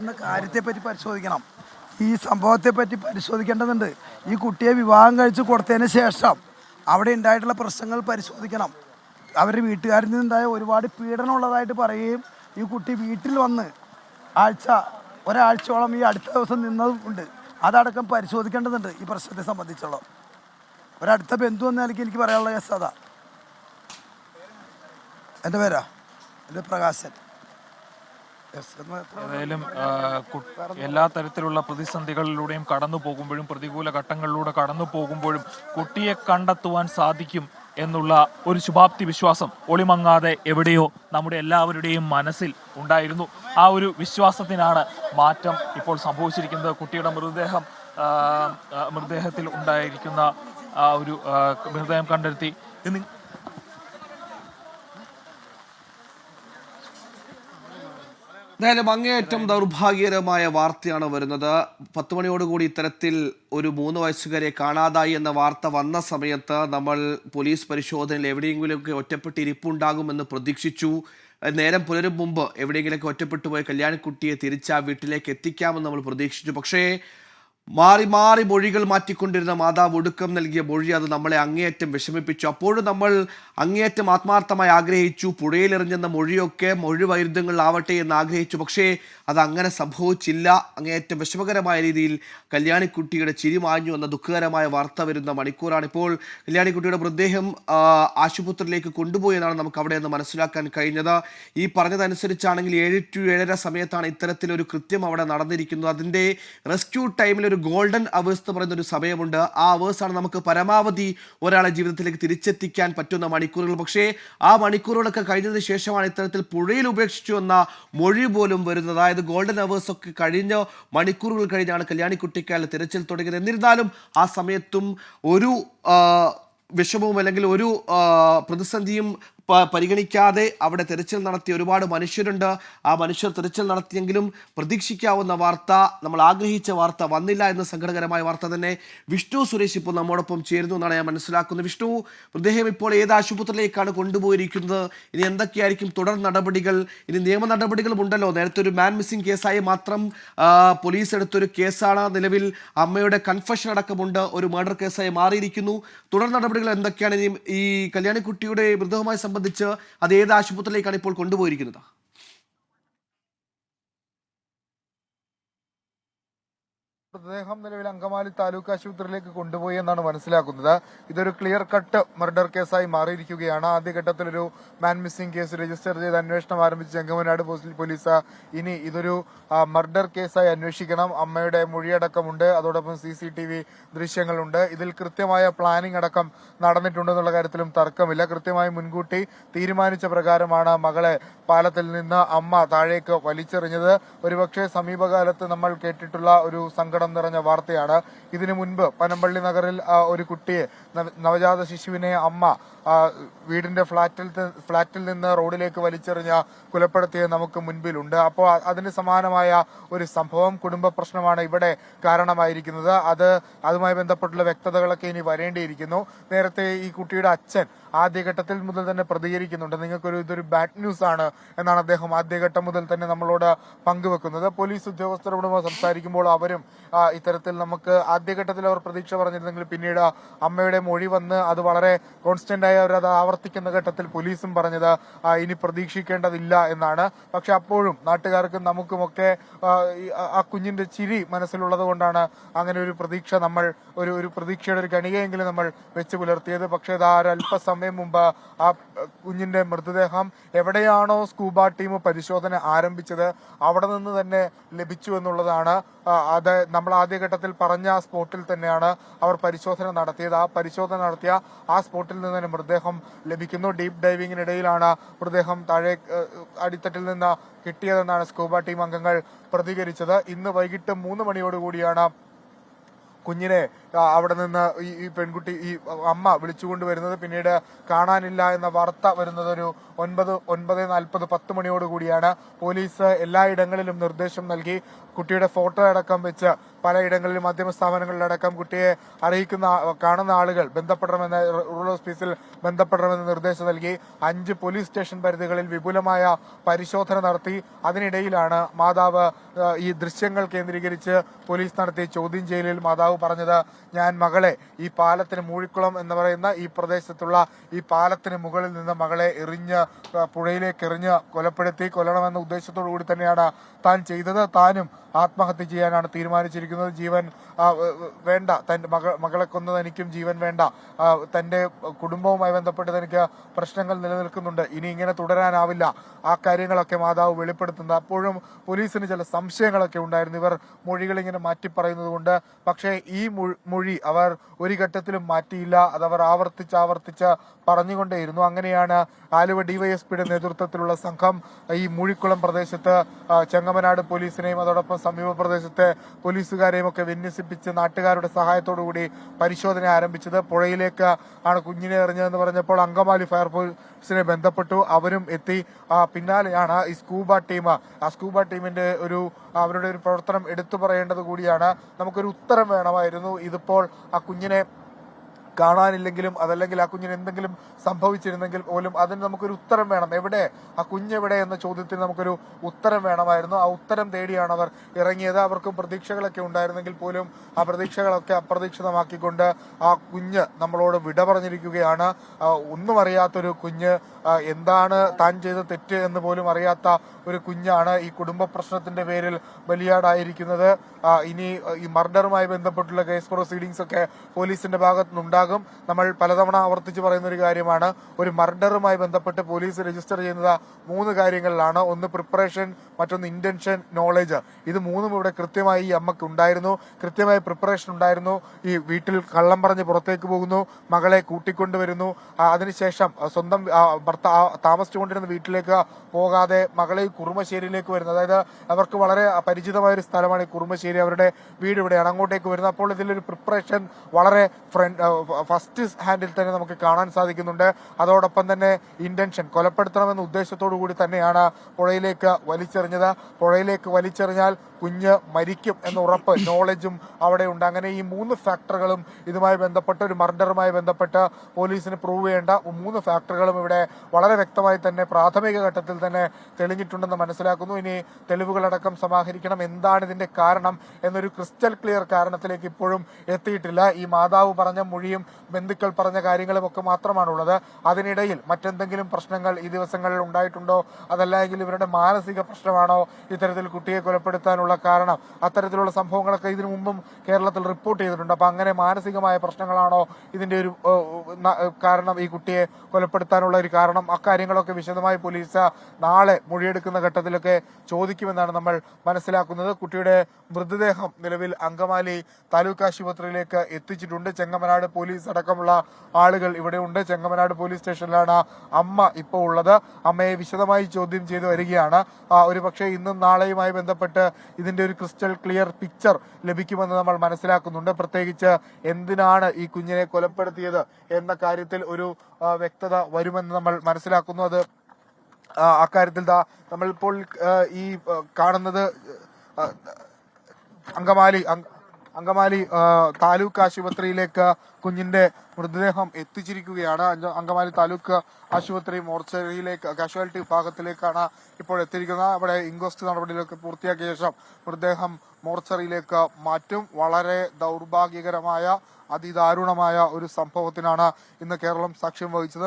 എന്ന കാര്യത്തെപ്പറ്റി പരിശോധിക്കണം. ഈ സംഭവത്തെ പറ്റി പരിശോധിക്കേണ്ടതുണ്ട്. ഈ കുട്ടിയെ വിവാഹം കഴിച്ച് കൊടുത്തതിന് ശേഷം അവിടെ ഉണ്ടായിട്ടുള്ള പ്രശ്നങ്ങൾ പരിശോധിക്കണം. അവരുടെ വീട്ടുകാരിൽ നിന്നുണ്ടായ ഒരുപാട് പീഡനം ഉള്ളതായിട്ട് പറയുകയും ഈ കുട്ടി വീട്ടിൽ വന്ന് ആഴ്ച ഒരാഴ്ചയോളം ഈ അടുത്ത ദിവസം നിന്നതും ഉണ്ട്. അതടക്കം പരിശോധിക്കേണ്ടതുണ്ട് ഈ പ്രശ്നത്തെ സംബന്ധിച്ചുള്ള ഒരടുത്ത ബന്ധു എന്ന നിലയ്ക്ക് എനിക്ക് പറയാനുള്ള കേസ് അതാ എന്റെ പേരാ എന്റെ പ്രകാശൻ. ഏതായാലും എല്ലാ തരത്തിലുള്ള പ്രതിസന്ധികളിലൂടെയും കടന്നു പോകുമ്പോഴും പ്രതികൂല ഘട്ടങ്ങളിലൂടെ കടന്നു പോകുമ്പോഴും കുട്ടിയെ കണ്ടെത്തുവാൻ സാധിക്കും എന്നുള്ള ഒരു ശുഭാപ്തി വിശ്വാസം ഒളിമങ്ങാതെ എവിടെയോ നമ്മുടെ എല്ലാവരുടെയും മനസ്സിൽ ഉണ്ടായിരുന്നു. ആ ഒരു വിശ്വാസത്തിനാണ് മാറ്റം ഇപ്പോൾ സംഭവിച്ചിരിക്കുന്നത്. കുട്ടിയുടെ മൃതദേഹം മൃതദേഹത്തിൽ ഉണ്ടായിരിക്കുന്ന ആ ഒരു മൃതദേഹം കണ്ടെത്തി. എന്തായാലും അങ്ങേയറ്റം ദൗർഭാഗ്യകരമായ വാർത്തയാണ് വരുന്നത്. പത്ത് മണിയോടുകൂടി ഇത്തരത്തിൽ ഒരു മൂന്ന് വയസ്സുകാരെ കാണാതായി എന്ന വാർത്ത വന്ന സമയത്ത് നമ്മൾ പോലീസ് പരിശോധനയിൽ എവിടെയെങ്കിലുമൊക്കെ ഒറ്റപ്പെട്ട് ഇരിപ്പുണ്ടാകുമെന്ന് പ്രതീക്ഷിച്ചു. നേരം പുലരും മുമ്പ് എവിടെയെങ്കിലുമൊക്കെ ഒറ്റപ്പെട്ടു പോയ കല്യാണിക്കുട്ടിയെ തിരിച്ച് ആ വീട്ടിലേക്ക് എത്തിക്കാമെന്ന് നമ്മൾ പ്രതീക്ഷിച്ചു. പക്ഷേ മാറി മാറി മൊഴികൾ മാറ്റിക്കൊണ്ടിരുന്ന മാതാവ് ഒടുക്കം നൽകിയ മൊഴി അത് നമ്മളെ അങ്ങേയറ്റം വിഷമിപ്പിച്ചു. അപ്പോഴും നമ്മൾ അങ്ങേയറ്റം ആത്മാർത്ഥമായി ആഗ്രഹിച്ചു. പുഴയിലെറിഞ്ഞെന്ന മൊഴിയൊക്കെ മൊഴി വൈരുദ്ധ്യങ്ങളിലാവട്ടെ എന്ന് ആഗ്രഹിച്ചു. പക്ഷേ അത് അങ്ങനെ സംഭവിച്ചില്ല. അങ്ങേയറ്റം വിഷമകരമായ രീതിയിൽ കല്യാണിക്കുട്ടിയുടെ ചിരി മാഞ്ഞു എന്ന ദുഃഖകരമായ വാർത്ത വരുന്ന മണിക്കൂറാണ് ഇപ്പോൾ കല്യാണിക്കുട്ടിയുടെ മൃതദേഹം ആശുപത്രിയിലേക്ക് കൊണ്ടുപോയി എന്നാണ് നമുക്ക് അവിടെ നിന്ന് മനസ്സിലാക്കാൻ കഴിഞ്ഞത്. ഈ പറഞ്ഞതനുസരിച്ചാണെങ്കിൽ ഏഴ് ടു ഏഴര സമയത്താണ് ഇത്തരത്തിലൊരു കൃത്യം അവിടെ നടന്നിരിക്കുന്നത്. അതിന്റെ റെസ്ക്യൂ ടൈമിൽ ഒരു ഗോൾഡൻ അവേഴ്സ് എന്ന് പറയുന്ന ഒരു സമയമുണ്ട്. ആ അവേഴ്സാണ് നമുക്ക് പരമാവധി ഒരാളെ ജീവിതത്തിലേക്ക് തിരിച്ചെത്തിക്കാൻ പറ്റുന്ന മണിക്കൂറുകൾ. പക്ഷേ ആ മണിക്കൂറുകളൊക്കെ കഴിഞ്ഞതിന് ശേഷമാണ് ഇത്തരത്തിൽ പുഴയിൽ ഉപേക്ഷിച്ചു എന്ന മൊഴി പോലും വരുന്നത്. അതായത് ഗോൾഡൻ അവേഴ്സ് ഒക്കെ കഴിഞ്ഞ മണിക്കൂറുകൾ കഴിഞ്ഞാണ് കല്യാണിക്കുട്ടിക്കാല തിരച്ചിൽ തുടങ്ങിയത്. എന്നിരുന്നാലും ആ സമയത്തും ഒരു വിഷമവും അല്ലെങ്കിൽ ഒരു പ്രതിസന്ധിയും പരിഗണിക്കാതെ അവിടെ തെരച്ചിൽ നടത്തിയ ഒരുപാട് മനുഷ്യരുണ്ട്. ആ മനുഷ്യർ തെരച്ചിൽ നടത്തിയെങ്കിലും പ്രതീക്ഷിക്കാവുന്ന വാർത്ത നമ്മൾ ആഗ്രഹിച്ച വാർത്ത വന്നില്ല എന്ന സങ്കടകരമായ വാർത്ത തന്നെ വിഷ്ണു സുരേഷ് ഇപ്പോൾ നമ്മോടൊപ്പം ചേരുന്നു എന്നാണ് ഞാൻ മനസ്സിലാക്കുന്നത്. വിഷ്ണു മൃതദേഹം ഇപ്പോൾ ഏത് ആശുപത്രിയിലേക്കാണ് കൊണ്ടുപോയിരിക്കുന്നത്? ഇനി എന്തൊക്കെയായിരിക്കും തുടർ നടപടികൾ? ഇനി നിയമ നടപടികളും ഉണ്ടല്ലോ. നേരത്തെ ഒരു മാൻ മിസ്സിംഗ് കേസായി മാത്രം പോലീസ് എടുത്തൊരു കേസാണ്. നിലവിൽ അമ്മയുടെ കൺഫഷൻ അടക്കമുണ്ട്. ഒരു മർഡർ കേസായി മാറിയിരിക്കുന്നു. തുടർ നടപടികൾ എന്തൊക്കെയാണ്? ഈ കല്യാണിക്കുട്ടിയുടെ മൃതവുമായി സംബന്ധിച്ച് അത് ഏത് ആശുപത്രിയിലേക്കാണ് ഇപ്പോൾ കൊണ്ടുപോയിരിക്കുന്നത്? മൃതദേഹം നിലവിൽ അങ്കമാലി താലൂക്ക് ആശുപത്രിയിലേക്ക് കൊണ്ടുപോയി എന്നാണ് മനസ്സിലാക്കുന്നത്. ഇതൊരു ക്ലിയർ കട്ട് മർഡർ കേസായി മാറിയിരിക്കുകയാണ്. ആദ്യഘട്ടത്തിൽ ഒരു മാൻ മിസ്സിംഗ് കേസ് രജിസ്റ്റർ ചെയ്ത് അന്വേഷണം ആരംഭിച്ച ചെങ്ങമനാട് പോലീസ് ഇനി ഇതൊരു മർഡർ കേസായി അന്വേഷിക്കണം. അമ്മയുടെ മൊഴിയടക്കമുണ്ട്. അതോടൊപ്പം സി സി ടി വി ദൃശ്യങ്ങളുണ്ട്. ഇതിൽ കൃത്യമായ പ്ലാനിംഗ് അടക്കം നടന്നിട്ടുണ്ടെന്നുള്ള കാര്യത്തിലും തർക്കമില്ല. കൃത്യമായി മുൻകൂട്ടി തീരുമാനിച്ച പ്രകാരമാണ് മകളെ പാലത്തിൽ നിന്ന് അമ്മ താഴേക്ക് വലിച്ചെറിഞ്ഞത്. ഒരുപക്ഷെ സമീപകാലത്ത് നമ്മൾ കേട്ടിട്ടുള്ള ഒരു സങ്കടം നിറഞ്ഞ വാർത്തയാണ്. ഇതിനു മുൻപ് പനമ്പള്ളി നഗറിൽ ഒരു കുട്ടിയെ നവ- നവജാത ശിശുവിനെ അമ്മ വീടിന്റെ ഫ്ളാറ്റിൽ ഫ്ളാറ്റിൽ നിന്ന് റോഡിലേക്ക് വലിച്ചെറിഞ്ഞ കൊലപ്പെടുത്തിയത് നമുക്ക് മുൻപിലുണ്ട്. അപ്പോൾ അതിന് സമാനമായ ഒരു സംഭവം കുടുംബ പ്രശ്നമാണ് ഇവിടെ കാരണമായിരിക്കുന്നത്. അത് അതുമായി ബന്ധപ്പെട്ടുള്ള വ്യക്തതകളൊക്കെ ഇനി വരേണ്ടിയിരിക്കുന്നു. നേരത്തെ ഈ കുട്ടിയുടെ അച്ഛൻ ആദ്യഘട്ടത്തിൽ മുതൽ തന്നെ പ്രതികരിക്കുന്നുണ്ട്. നിങ്ങൾക്കൊരു ഇതൊരു ബാഡ് ന്യൂസ് ആണ് എന്നാണ് അദ്ദേഹം ആദ്യഘട്ടം മുതൽ തന്നെ നമ്മളോട് പങ്കുവെക്കുന്നത്. പോലീസ് ഉദ്യോഗസ്ഥരോട് സംസാരിക്കുമ്പോൾ അവരും ഇത്തരത്തിൽ നമുക്ക് ആദ്യഘട്ടത്തിൽ അവർ പ്രതീക്ഷ പറഞ്ഞിരുന്നെങ്കിൽ പിന്നീട് അമ്മയുടെ മൊഴി വന്ന് അത് വളരെ കോൺസ്റ്റന്റ് ആയി അവർ അത് ആവർത്തിക്കുന്ന ഘട്ടത്തിൽ പോലീസും പറഞ്ഞത് ഇനി പ്രതീക്ഷിക്കേണ്ടതില്ല എന്നാണ്. പക്ഷെ അപ്പോഴും നാട്ടുകാർക്കും നമുക്കുമൊക്കെ ആ, കുഞ്ഞിന്റെ ചിരി മനസ്സിലുള്ളത് കൊണ്ടാണ് അങ്ങനെ ഒരു പ്രതീക്ഷ നമ്മൾ ഒരു ഒരു പ്രതീക്ഷയുടെ ഒരു ഗണികയെങ്കിലും നമ്മൾ വെച്ച് പുലർത്തിയത്. പക്ഷേ അത് ആ ഒരു അല്പസമയം മുമ്പ് ആ കുഞ്ഞിന്റെ മൃതദേഹം എവിടെയാണോ സ്കൂബ ടീം പരിശോധന ആരംഭിച്ചത് അവിടെ നിന്ന് തന്നെ ലഭിച്ചു എന്നുള്ളതാണ്. അത് നമ്മൾ ആദ്യഘട്ടത്തിൽ പറഞ്ഞ സ്പോട്ടിൽ തന്നെയാണ് അവർ പരിശോധന നടത്തിയത്. ആ പരിശോധന നടത്തിയ ആ സ്പോട്ടിൽ നിന്ന് തന്നെ മൃതദേഹം ലഭിക്കുന്നു. ഡീപ് ഡൈവിങ്ങിനിടയിലാണ് മൃതദേഹം താഴെ അടിത്തട്ടിൽ നിന്ന് കിട്ടിയതെന്നാണ് സ്കൂബ ടീം അംഗങ്ങൾ പ്രതികരിച്ചത്. ഇന്ന് വൈകിട്ട് മൂന്ന് മണിയോടുകൂടിയാണ് കുഞ്ഞിനെ അവിടെ നിന്ന് ഈ പെൺകുട്ടി ഈ അമ്മ വിളിച്ചുകൊണ്ട് വരുന്നത് പിന്നീട് കാണാനില്ല എന്ന വാർത്ത വരുന്നത് ഒരു ഒൻപത് ഒൻപത് നാൽപ്പത് പത്ത് മണിയോട് കൂടിയാണ്. പോലീസ് എല്ലായിടങ്ങളിലും നിർദ്ദേശം നൽകി. കുട്ടിയുടെ ഫോട്ടോ അടക്കം വെച്ച് പലയിടങ്ങളിലും മാധ്യമ സ്ഥാപനങ്ങളിലടക്കം കുട്ടിയെ അറിയിക്കുന്ന കാണുന്ന ആളുകൾ ബന്ധപ്പെടണമെന്ന് റൂറൽ ഓഫീസിൽ ബന്ധപ്പെടണമെന്ന് നിർദ്ദേശം നൽകി. അഞ്ച് പോലീസ് സ്റ്റേഷൻ പരിധികളിൽ വിപുലമായ പരിശോധന നടത്തി. അതിനിടയിലാണ് മാതാവ് ഈ ദൃശ്യങ്ങൾ കേന്ദ്രീകരിച്ച് പോലീസ് നടത്തിയ ചോദ്യം ചെയ്യലിൽ മാതാവ് പറഞ്ഞത് ഞാൻ മകളെ ഈ പാലത്തിന് മൂഴിക്കുളം എന്ന് പറയുന്ന ഈ പ്രദേശത്തുള്ള ഈ പാലത്തിന് മുകളിൽ നിന്ന് മകളെ എറിഞ്ഞ് പുഴയിലേക്ക് എറിഞ്ഞ് കൊലപ്പെടുത്തി കൊല്ലണമെന്ന ഉദ്ദേശത്തോടു കൂടി തന്നെയാണ് താൻ ചെയ്തത്. താനും ആത്മഹത്യ ചെയ്യാനാണ് തീരുമാനിച്ചിരിക്കുന്നത്. ജീവൻ വേണ്ട. തന്റെ മക മകളെ കൊന്നത് എനിക്കും ജീവൻ വേണ്ട. തന്റെ കുടുംബവുമായി ബന്ധപ്പെട്ട് തനിക്ക് പ്രശ്നങ്ങൾ നിലനിൽക്കുന്നുണ്ട്. ഇനി ഇങ്ങനെ തുടരാനാവില്ല. ആ കാര്യങ്ങളൊക്കെ മാതാവ് വെളിപ്പെടുത്തുന്നത്. അപ്പോഴും പോലീസിന് ചില സംശയങ്ങളൊക്കെ ഉണ്ടായിരുന്നു. ഇവർ മൊഴികൾ ഇങ്ങനെ മാറ്റി പറയുന്നത് കൊണ്ട് പക്ഷേ ഈ മൊഴി അവർ ഒരു ഘട്ടത്തിലും മാറ്റിയില്ല. അതവർ ആവർത്തിച്ച് ആവർത്തിച്ച് പറഞ്ഞുകൊണ്ടേയിരുന്നു. അങ്ങനെയാണ് ആലുവ ഡിവൈഎസ്പിയുടെ നേതൃത്വത്തിലുള്ള സംഘം ഈ മൂഴിക്കുളം പ്രദേശത്ത് ചെങ്ങമനാട് പോലീസിനെയും അതോടൊപ്പം സമീപ പ്രദേശത്തെ പോലീസുകാരെയും ഒക്കെ വിന്യസിപ്പിച്ച് നാട്ടുകാരുടെ സഹായത്തോടു കൂടി പരിശോധന ആരംഭിച്ചത്. പുഴയിലേക്ക് ആണ് കുഞ്ഞിനെ എറിഞ്ഞതെന്ന് പറഞ്ഞപ്പോൾ അങ്കമാലി ഫയർഫോഴ്സിനെ ബന്ധപ്പെട്ടു. അവരും എത്തി. പിന്നാലെയാണ് ഈ സ്കൂബ ടീം. ആ സ്കൂബ ടീമിന്റെ ഒരു അവരുടെ ഒരു പ്രവർത്തനം എടുത്തു പറയേണ്ടത് കൂടിയാണ്. നമുക്കൊരു ഉത്തരം വേണമായിരുന്നു. ഇതിപ്പോൾ ആ കുഞ്ഞിനെ കാണാനില്ലെങ്കിലും അതല്ലെങ്കിൽ ആ കുഞ്ഞിന് എന്തെങ്കിലും സംഭവിച്ചിരുന്നെങ്കിൽ പോലും അതിന് നമുക്കൊരു ഉത്തരം വേണം. എവിടെ? ആ കുഞ്ഞെവിടെ എന്ന ചോദ്യത്തിന് നമുക്കൊരു ഉത്തരം വേണമായിരുന്നു. ആ ഉത്തരം തേടിയാണ് അവർ ഇറങ്ങിയത്. അവർക്കും പ്രതീക്ഷകളൊക്കെ ഉണ്ടായിരുന്നെങ്കിൽ പോലും ആ പ്രതീക്ഷകളൊക്കെ അപ്രതീക്ഷിതമാക്കിക്കൊണ്ട് ആ കുഞ്ഞ് നമ്മളോട് വിട പറഞ്ഞിരിക്കുകയാണ്. ഒന്നും അറിയാത്തൊരു കുഞ്ഞ് എന്താണ് താൻ ചെയ്ത തെറ്റ് എന്ന് പോലും അറിയാത്ത ഒരു കുഞ്ഞാണ് ഈ കുടുംബ പ്രശ്നത്തിന്റെ പേരിൽ ബലിയാടായിരിക്കുന്നത്. ഇനി ഈ മർഡറുമായി ബന്ധപ്പെട്ടുള്ള കേസ് പ്രൊസീഡിങ്സ് ഒക്കെ പോലീസിന്റെ ഭാഗത്തു നിന്നുണ്ടാകും നമ്മൾ പലതവണ ആവർത്തിച്ച് പറയുന്ന ഒരു കാര്യമാണ് ഒരു മർഡറുമായി ബന്ധപ്പെട്ട് പോലീസ് രജിസ്റ്റർ ചെയ്യുന്നത് മൂന്ന് കാര്യങ്ങളിലാണ്. ഒന്ന് പ്രിപ്പറേഷൻ മറ്റൊന്ന് ഇന്റൻഷൻ നോളജ്. ഇത് മൂന്നും ഇവിടെ കൃത്യമായി ഈ അമ്മയ്ക്ക് ഉണ്ടായിരുന്നു. കൃത്യമായി പ്രിപ്പറേഷൻ ഉണ്ടായിരുന്നു. ഈ വീട്ടിൽ കള്ളം പറഞ്ഞ് പുറത്തേക്ക് പോകുന്നു മകളെ കൂട്ടിക്കൊണ്ടുവരുന്നു. അതിനുശേഷം സ്വന്തം ഭർത്ത താമസിച്ചുകൊണ്ടിരുന്ന വീട്ടിലേക്ക് പോകാതെ മകളെ കുറുമശ്ശേരിയിലേക്ക് വരുന്നു. അതായത് അവർക്ക് വളരെ പരിചിതമായ ഒരു സ്ഥലമാണ് ഈ കുറുമശ്ശേരി. അവരുടെ വീട് ഇവിടെയാണ്. അങ്ങോട്ടേക്ക് വരുന്നത് അപ്പോൾ ഇതിലൊരു പ്രിപ്പറേഷൻ വളരെ ഫസ്റ്റ് ഹാൻഡിൽ തന്നെ നമുക്ക് കാണാൻ സാധിക്കുന്നുണ്ട്. അതോടൊപ്പം തന്നെ ഇന്റൻഷൻ കൊലപ്പെടുത്തണമെന്ന ഉദ്ദേശത്തോടു കൂടി തന്നെയാണ് പുഴയിലേക്ക് വലിച്ചെറിഞ്ഞത്. പുഴയിലേക്ക് വലിച്ചെറിഞ്ഞാൽ കുഞ്ഞ് മരിക്കും എന്ന ഉറപ്പ് നോളജും അവിടെ ഉണ്ട്. അങ്ങനെ ഈ മൂന്ന് ഫാക്ടറുകളും ഇതുമായി ബന്ധപ്പെട്ട ഒരു മർഡറുമായി ബന്ധപ്പെട്ട് പോലീസിന് പ്രൂവ് ചെയ്യേണ്ട മൂന്ന് ഫാക്ടറുകളും ഇവിടെ വളരെ വ്യക്തമായി തന്നെ പ്രാഥമിക ഘട്ടത്തിൽ തന്നെ തെളിഞ്ഞിട്ടുണ്ടെന്ന് മനസ്സിലാക്കുന്നു. ഇനി തെളിവുകളടക്കം സമാഹരിക്കണം. എന്താണ് ഇതിന്റെ കാരണം എന്നൊരു ക്രിസ്റ്റൽ ക്ലിയർ കാരണത്തിലേക്ക് ഇപ്പോഴും എത്തിയിട്ടില്ല. ഈ മാതാവ് പറഞ്ഞ മൊഴിയും ബന്ധുക്കൾ പറഞ്ഞ കാര്യങ്ങളും ഒക്കെ മാത്രമാണുള്ളത്. അതിനിടയിൽ മറ്റെന്തെങ്കിലും പ്രശ്നങ്ങൾ ഈ ദിവസങ്ങളിൽ ഉണ്ടായിട്ടുണ്ടോ? അതല്ലെങ്കിൽ ഇവരുടെ മാനസിക പ്രശ്നമാണോ? ഇത്തരത്തിൽ കുട്ടിയെ കൊലപ്പെടുത്താനുള്ള കാരണം അത്തരത്തിലുള്ള സംഭവങ്ങളൊക്കെ ഇതിനു മുമ്പും കേരളത്തിൽ റിപ്പോർട്ട് ചെയ്തിട്ടുണ്ട്. അപ്പൊ അങ്ങനെ മാനസികമായ പ്രശ്നങ്ങളാണോ ഇതിന്റെ ഒരു കാരണം ഈ കുട്ടിയെ കൊലപ്പെടുത്താനുള്ള ഒരു കാരണം? അക്കാര്യങ്ങളൊക്കെ വിശദമായി പോലീസ് നാളെ മൊഴിയെടുക്കുന്ന ഘട്ടത്തിലൊക്കെ ചോദിക്കുമെന്നാണ് നമ്മൾ മനസ്സിലാക്കുന്നത്. കുട്ടിയുടെ മൃതദേഹം നിലവിൽ അങ്കമാലി താലൂക്ക് ആശുപത്രിയിലേക്ക് എത്തിച്ചിട്ടുണ്ട്. ചെങ്ങമനാട് പോലീസ് അടക്കമുള്ള ആളുകൾ ഇവിടെ ഉണ്ട്. ചെങ്ങമനാട് പോലീസ് സ്റ്റേഷനിലാണ് അമ്മ ഇപ്പോൾ ഉള്ളത്. അമ്മയെ വിശദമായി ചോദ്യം ചെയ്തു വരികയാണ്. ഒരുപക്ഷെ ഒരു പക്ഷേ ഇന്നും നാളെയുമായി ബന്ധപ്പെട്ട് ഇതിന്റെ ഒരു ക്രിസ്റ്റൽ ക്ലിയർ പിക്ചർ ലഭിക്കുമെന്ന് നമ്മൾ മനസ്സിലാക്കുന്നുണ്ട്. പ്രത്യേകിച്ച് എന്തിനാണ് ഈ കുഞ്ഞിനെ കൊലപ്പെടുത്തിയത് എന്ന കാര്യത്തിൽ ഒരു വ്യക്തത വരുമെന്ന് നമ്മൾ മനസ്സിലാക്കുന്നു. അത് അക്കാര്യത്തിൽ ദാ നമ്മളിപ്പോൾ ഈ കാണുന്നത് അങ്കമാലി അങ്ക- അങ്കമാലി താലൂക്ക് ആശുപത്രിയിലേക്ക് കുഞ്ഞിന്റെ മൃതദേഹം എത്തിച്ചിരിക്കുകയാണ്. അങ്കമാലി താലൂക്ക് ആശുപത്രി മോർച്ചറിയിലേക്ക് കാഷ്വാലിറ്റി വിഭാഗത്തിലേക്കാണ് ഇപ്പോൾ എത്തിയിരിക്കുന്നത്. അവിടെ ഇൻക്വസ്റ്റ് നടപടികളൊക്കെ പൂർത്തിയാക്കിയ ശേഷം മൃതദേഹം മോർച്ചറിയിലേക്ക് മാറ്റും. വളരെ ദൗർഭാഗ്യകരമായ അതിദാരുണമായ ഒരു സംഭവത്തിനാണ് ഇന്ന് കേരളം സാക്ഷ്യം വഹിച്ചത്.